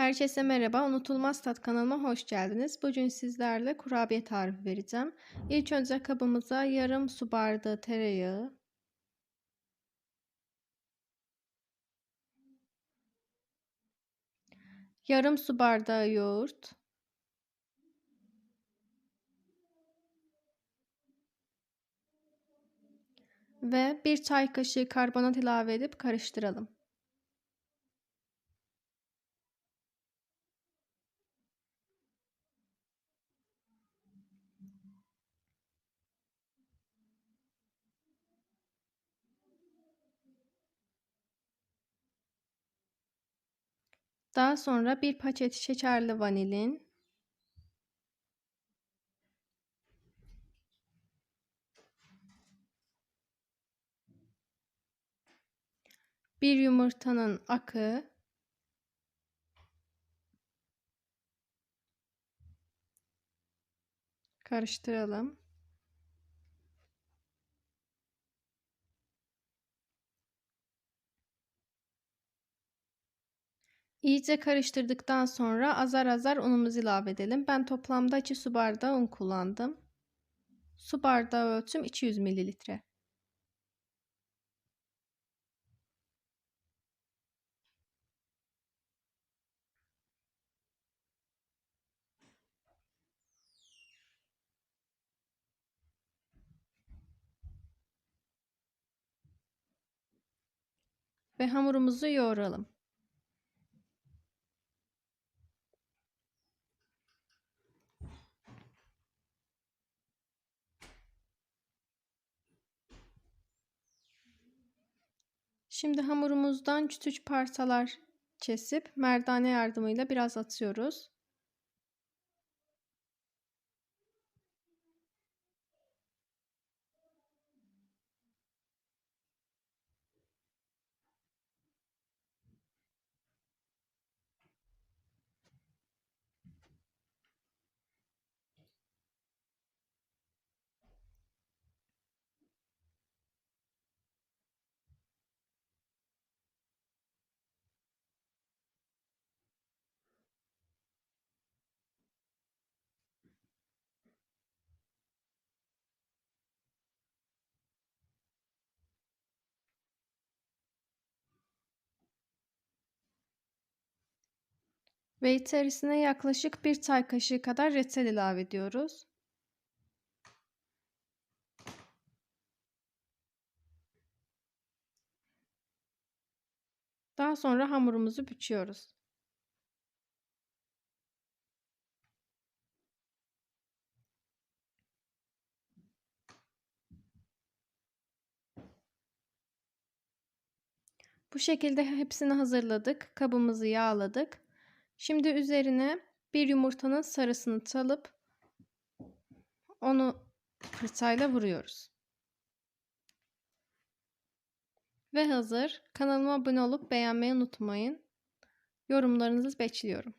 Herkese merhaba. Unutulmaz Tat kanalıma hoş geldiniz. Bugün sizlerle kurabiye tarifi vereceğim. İlk önce kabımıza yarım su bardağı tereyağı, yarım su bardağı yoğurt, ve bir çay kaşığı karbonat ilave edip karıştıralım. Daha sonra bir paket şekerli vanilin, bir yumurtanın akı, karıştıralım. İyice karıştırdıktan sonra azar azar unumuzu ilave edelim. Ben toplamda 2 su bardağı un kullandım. Su bardağı ölçüm 200 mililitre. Ve hamurumuzu yoğuralım. Şimdi hamurumuzdan küçük parçalar kesip merdane yardımıyla biraz atıyoruz. Ve içerisine yaklaşık bir çay kaşığı kadar reçel ilave ediyoruz. Daha sonra hamurumuzu büküyoruz. Bu şekilde hepsini hazırladık. Kabımızı yağladık. Şimdi üzerine bir yumurtanın sarısını çalıp onu fırçayla vuruyoruz. Ve hazır. Kanalıma abone olup beğenmeyi unutmayın. Yorumlarınızı bekliyorum.